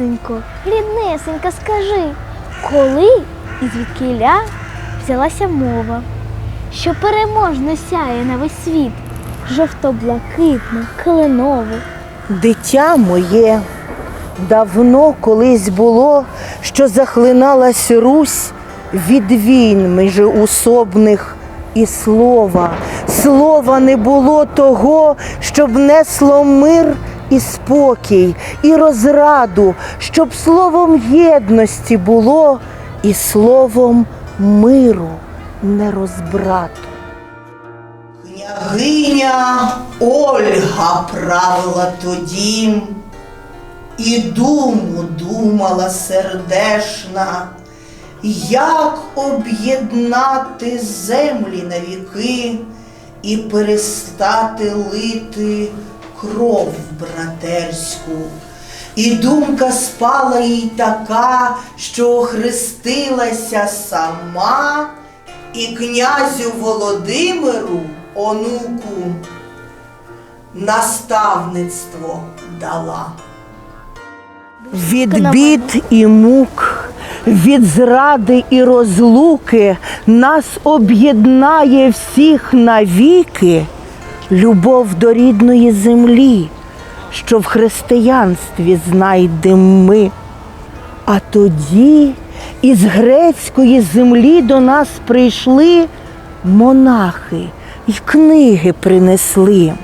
Матінко, ріднесенька, скажи, коли і звідкиля взялася мова, що переможно сяє на весь світ, жовто-блакитну, кленову. Дитя моє, давно колись було, що захлиналась Русь від війн межеусобних і слова. Слова не було того, щоб несло мир і спокій, і розраду, щоб словом єдності було і словом миру, не розбрату. Княгиня Ольга правила тоді, і думу думала сердешна, як об'єднати землі на віки і перестати лити кров братерську. І думка спала їй така, що охрестилася сама, і князю Володимиру, онуку, наставництво дала. Від бід і мук, від зради і розлуки нас об'єднає всіх навіки любов до рідної землі, що в християнстві знайдем ми. А тоді із грецької землі до нас прийшли монахи й книги принесли.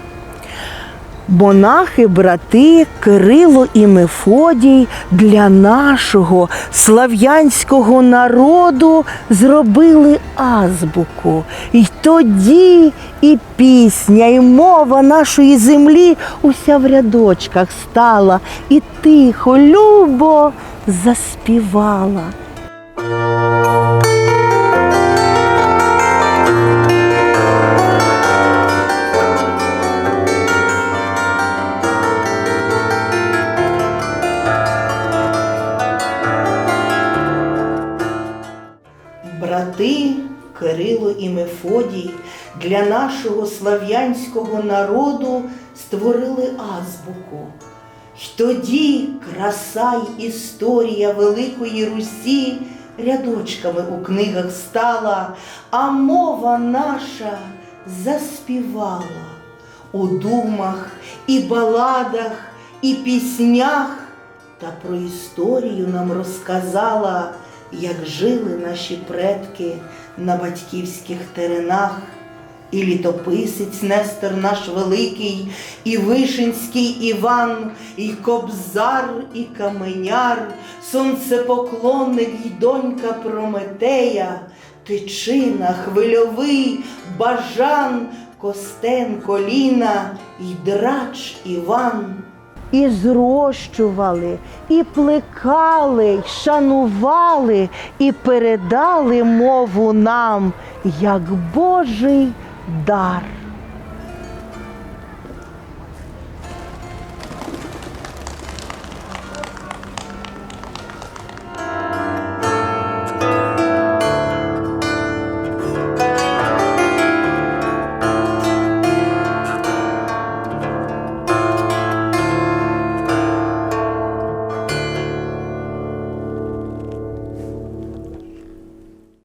Монахи, брати Кирило і Мефодій для нашого слав'янського народу зробили азбуку. І тоді і пісня, і мова нашої землі уся в рядочках стала і тихо, любо заспівала. Брати Кирило і Мефодій для нашого слав'янського народу створили азбуку. Й тоді краса й історія Великої Русі рядочками у книгах стала, а мова наша заспівала у думах і баладах, і піснях, та про історію нам розказала, як жили наші предки на батьківських теренах. І літописець Нестор наш великий, і Вишинський Іван, і Кобзар, і Каменяр, сонцепоклонник й донька Прометея, Тичина, Хвильовий, Бажан, Костенко, Ліна, й Драч Іван. І зрощували, і плекали, і шанували, і передали мову нам як Божий дар.